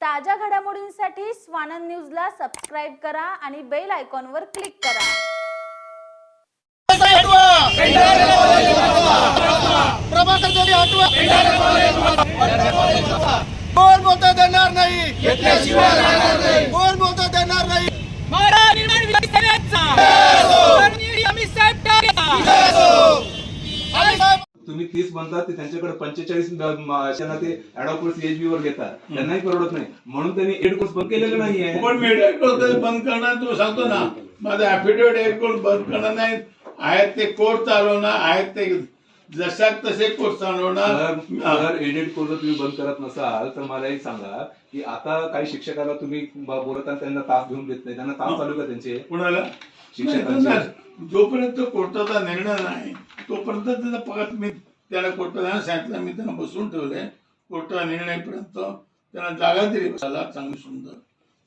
ताज्या घडामोडींसाठी स्वानंद न्यूजला सबस्क्राईब करा आणि बेल आयकॉनवर क्लिक करा. कोण बोलता देणार नाही? कोण बोलता देणार नाही? तुम्ही तीस म्हणतात ते त्यांच्याकडे पंचेचाळीस त्यांना ते ऍडॉकोर्स एचबी वर घेतात. त्यांनाही परवडत नाही. म्हणून त्यांनी एड कोर्स बंद केलेलं नाहीये. पण मीडिया कोर्ट बंद करणार तू सांगतो ना. माझं ऍफिडेव्हिट आहे कोण बंद करणार नाही आहेत ते कोर्ट चालवणार आहेत ते जशाक तसे कोर्ट चालवणार. एडिट कोर्स तुम्ही बंद करत नसाल तर मला एक सांगा की आता काही शिक्षकाला तुम्ही ब- बोलताना त्यांना तास घेऊन देत नाही. त्यांना तास चालू का त्यांचे? कुणाला? शिक्षकांचे. नाही, जोपर्यंत कोर्टाचा निर्णय नाही तोपर्यंत त्याचा पगार मी त्याला कोर्टाला सांगितलं मी त्यांना बसून ठेवले कोर्टा निर्णयपर्यंत त्यांना जागा दिली. बसायला चांगली सुंदर.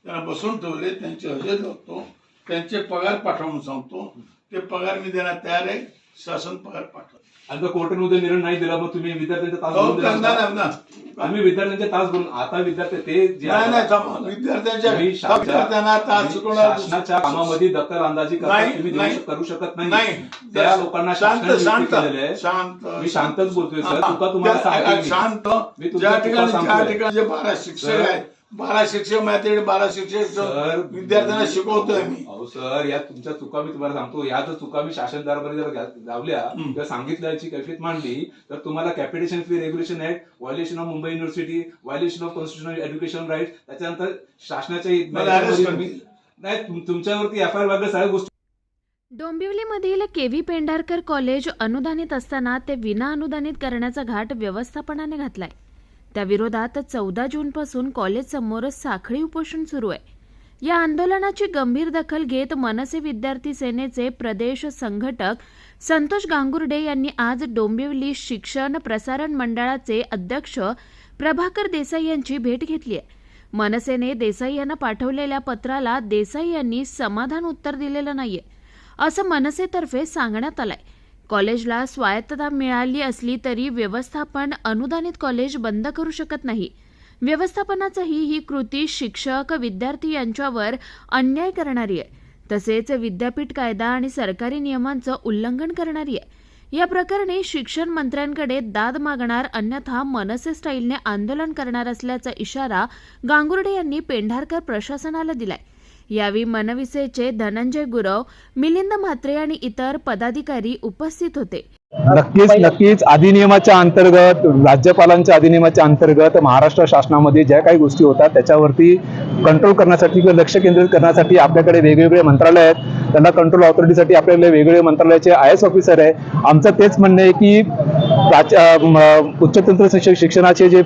त्यांना बसून ठेवले त्यांचे हजेरी लागतो त्यांचे पगार पाठवून सांगतो. ते पगार मी देण्यात तयार आहे. शासन पगार पाठवतो आणि जर कोर्टाने उद्या निर्णय नाही दिला मग तुम्ही विद्यार्थ्यांचे तास हो? आहे ना. आम्ही विद्यार्थ्यांचे तास घेऊन आता विद्यार्थी ते जे नाही नाही आता- थांबा. विद्यार्थ्यांच्या तुम्ही शासना- विद्यार्थ्यांना तास तुम्ही शिकवणार शासनाच्या कामामध्ये दखल अंदाजी करता नाही, तुम्ही देऊ नाही. शक- करू शकत नाही नाही त्या लोकांना शांत शासनाने शांत नियुक्ती केलेली आहे. शांत मी शांतच बोलतोय सर चुका तुम्हाला मी. शांत मी तुमच्या ज्या चुका ठिकाणी ज्या सांगतोय. ठिकाणी जे बारा शिक्षक सर. आहेत बारा शिक्षक माझ्याकडे बारा शिक्षक सर विद्यार्थ्यांना शिकवतोय मी अहो सर या तुमच्या चुका मी तुम्हाला सांगतो या जर चुका मी शासन दरबारी जर लावल्या हं. किंवा सांगितल्याची कैफियत मांडली तर तुम्हाला capitation fee regulation act violation of Mumbai university violation of constitutional education right त्याच्यानंतर शासनाच्या मला arrest याच्यामध्ये करतील. तुम्ही- नाही तुम- तुमच्यावरती एफ आय आर वगैरे सगळ्या गोष्टी डोंबिवलीमधील के व्ही पेंढारकर कॉलेज अनुदानित असताना ते विना अनुदानित करण्याचा घाट व्यवस्थापनाने घातलाय त्याविरोधात चौदा जूनपासून कॉलेजसमोर साखळी उपोषण सुरू आहे. या आंदोलनाची गंभीर दखल घेत मनसे विद्यार्थी सेनेचे प्रदेश संघटक संतोष गांगुर्डे यांनी आज डोंबिवली शिक्षण प्रसारण मंडळाचे अध्यक्ष प्रभाकर देसाई यांची भेट घेतली आहे. मनसेने देसाई यांना पाठवलेल्या पत्राला देसाई यांनी समाधान उत्तर दिलेलं नाहीये असं मनसेतर्फे सांगण्यात आलंय. कॉलेजला स्वायत्तता मिळाली असली तरी व्यवस्थापन अनुदानित कॉलेज बंद करू शकत नाही. व्यवस्थापनाचंही ही कृती शिक्षक विद्यार्थी यांच्यावर अन्याय करणारी आहे. तसेच विद्यापीठ कायदा आणि सरकारी नियमांचं उल्लंघन करणारी आहे. या प्रकरणी शिक्षण मंत्र्यांकडे दाद मागणार अन्यथा मनसे स्टाईलने आंदोलन करणार असल्याचा इशारा गांगुर्डे यांनी पेंढारकर प्रशासनाला दिलाय. यावेळी मनविसेचे धनंजय गुरव मिलिंद म्हात्रे आणि इतर पदाधिकारी उपस्थित होते. नक्कीच नक्कीच. अधिनियमाच्या अंतर्गत राज्यपालांच्या अधिनियमाच्या अंतर्गत महाराष्ट्र शासनामध्ये ज्या काही गोष्टी होतात त्याच्यावरती कंट्रोल करण्यासाठी किंवा लक्ष केंद्रित करण्यासाठी आपल्याकडे वेगवेगळे मंत्रालय आहेत. त्यांना कंट्रोल ऑथॉरिटीसाठी आपल्याकडे वेगवेगळे मंत्रालयाचे आय एस ऑफिसर आहे. आमचं तेच म्हणणं आहे की उच्च तंत्र शिक्षक शिक्षणाचे जे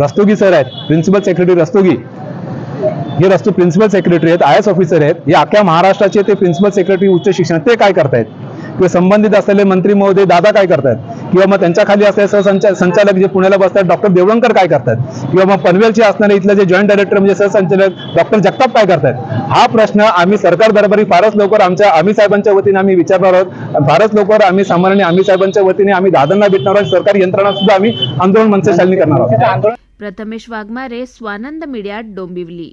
रस्तोगी सर आहेत प्रिन्सिपल सेक्रेटरी रस्तोगी हे रस्तू प्रिन्सिपल सेक्रेटरी आहेत आय एस ऑफिसर आहेत हे अख्ख्या महाराष्ट्राचे ते प्रिन्सिपल सेक्रेटरी उच्च शिक्षण ते काय करतायत? किंवा संबंधित असलेले मंत्री महोदय दादा काय करतायत? किंवा मग त्यांच्या खाली असलेले सहसंचा संचालक जे पुण्याला बसतात डॉक्टर देवळंकर काय करतात? किंवा मग पनवेलचे असणारे इथले जे जॉईंट डायरेक्टर म्हणजे सहसंचालक डॉक्टर जगताप काय करतात हा प्रश्न आम्ही सरकार दरबारी फारच लवकर आमच्या आम्ही साहेबांच्या वतीने आम्ही विचारणार आहोत. फारच लवकर आम्ही सामान्य आम्ही साहेबांच्या वतीने आम्ही दादांना भेटणार आहोत. सरकारी यंत्रणा सुद्धा आम्ही आंदोलन मंचशालिनी करणार आहोत. प्रथमेश वाघमारे स्वानंद मीडिया डोंबिवली.